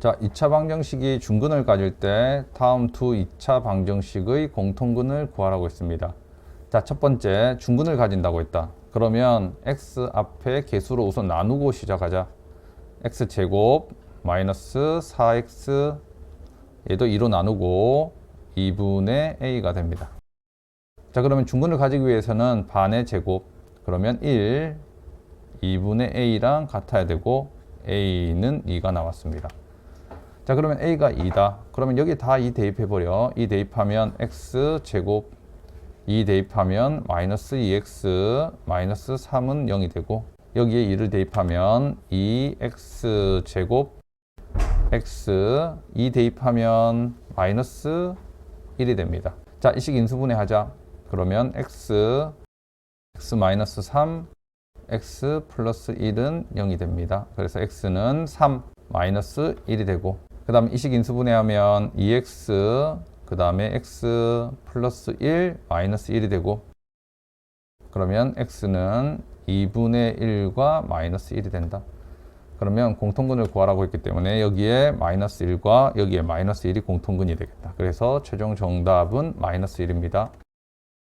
자, 2차 방정식이 중근을 가질 때 다음 두 2차 방정식의 공통근을 구하라고 했습니다. 자, 첫 번째 중근을 가진다고 했다. 그러면 x 앞에 개수로 우선 나누고 시작하자. x 제곱 마이너스 4x 얘도 2로 나누고 2분의 a가 됩니다. 자, 그러면 중근을 가지기 위해서는 반의 제곱 그러면 1 2분의 a랑 같아야 되고 a는 2가 나왔습니다. 자 그러면 a가 2다. 그러면 여기 다 2 대입해 버려. 2 대입하면 x 제곱 2 대입하면 마이너스 2x 마이너스 3은 0이 되고 여기에 2를 대입하면 2x 제곱 x 2 대입하면 마이너스 1이 됩니다. 자, 이식 인수분해 하자. 그러면 x x 마이너스 3 x 플러스 1은 0이 됩니다. 그래서 x는 3 마이너스 1이 되고 그 다음에 이식 인수분해 하면 2x 그 다음에 x 플러스 1 마이너스 1이 되고 그러면 x는 2분의 1과 마이너스 1이 된다. 그러면 공통근을 구하라고 했기 때문에 여기에 마이너스 1과 여기에 마이너스 1이 공통근이 되겠다. 그래서 최종 정답은 마이너스 1입니다.